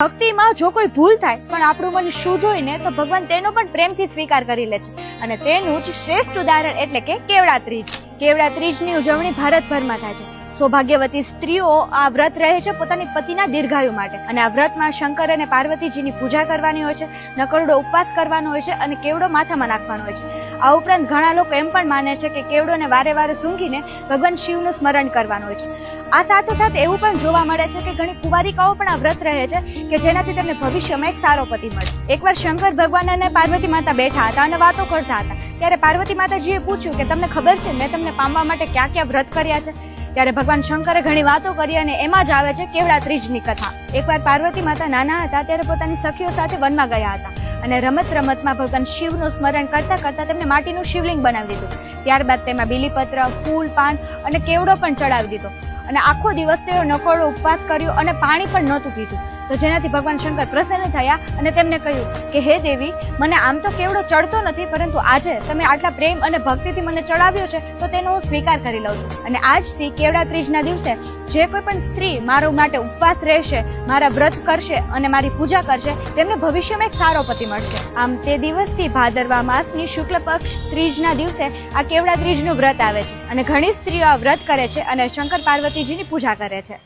ભક્તિમાં જો કોઈ ભૂલ થાય, પણ આપણું મન શુદ્ધ હોય ને તો ભગવાન તેનો પણ પ્રેમથી સ્વીકાર કરી લે છે. અને તેનું જ શ્રેષ્ઠ ઉદાહરણ એટલે કે કેવડા ત્રીજ. કેવડા ત્રીજની ઉજવણી ભારતભરમાં થાય છે. સૌભાગ્યવતી સ્ત્રીઓ આ વ્રત રહે છે પોતાની પતિના દીર્ઘાયુ માટે. અને આ વ્રતમાં શંકર અને પાર્વતીજીની પૂજા કરવાની હોય છે, નકરડો ઉપવાસ કરવાનો હોય છે અને કેવડો માથામાં નાખવાનો હોય છે. આ ઉપરાંત ઘણા લોકો એમ પણ માને છે કે કેવડોને વારે વારે સૂંઘીને ભગવાન શિવનું સ્મરણ કરવાનું હોય છે. આ સાથે સાથે એવું પણ જોવા મળે છે કે ઘણી કુંવારિકાઓ પણ આ વ્રત રહે છે કે જેનાથી તેમને ભવિષ્યમાં એક સારો પતિ મળે. એકવાર શંકર ભગવાન અને પાર્વતી માતા બેઠા હતા અને વાતો કરતા હતા, ત્યારે પાર્વતી માતાજીએ પૂછ્યું કે તમને ખબર છે, મેં તમને પામવા માટે ક્યાં ક્યાં વ્રત કર્યા છે? ત્યારે ભગવાન શંકરે ઘણી વાતો કરી અને એમાં જ આવે છે કેવડા ત્રીજની કથા. એકવાર પાર્વતી માતા નાના હતા ત્યારે પોતાની સખીઓ સાથે વનમાં ગયા હતા અને રમત રમતમાં ભગવાન શિવનું સ્મરણ કરતા કરતા તેમને માટીનું શિવલિંગ બનાવી દીધું. ત્યારબાદ તેમાં બીલીપત્ર, ફૂલ, પાન અને કેવડો પણ ચડાવી દીધો. અને આખો દિવસ તેઓ નકોડો ઉપવાસ કર્યો અને પાણી પણ નહોતું પીધું. તો જેનાથી ભગવાન શંકર પ્રસન્ન થયા અને તેમને કહ્યું કે, હે દેવી, મને આમ તો કેવડો ચડતો નથી, પરંતુ આજે તમે આટલા પ્રેમ અને ભક્તિથી મને ચડાવ્યો છે, તો તેનો હું સ્વીકાર કરી લઉં છું. અને આજથી કેવડા ત્રીજના દિવસે જે કોઈ પણ સ્ત્રી મારો માટે ઉપવાસ રહેશે, મારા વ્રત કરશે અને મારી પૂજા કરશે, તેમને ભવિષ્યમાં એક સારો પતિ મળશે. આમ તે દિવસથી ભાદરવા માસની શુક્લ પક્ષ ત્રીજના દિવસે આ કેવડા ત્રીજનું વ્રત આવે છે. અને ઘણી સ્ત્રીઓ આ વ્રત કરે છે અને શંકર પાર્વતીજીની પૂજા કરે છે.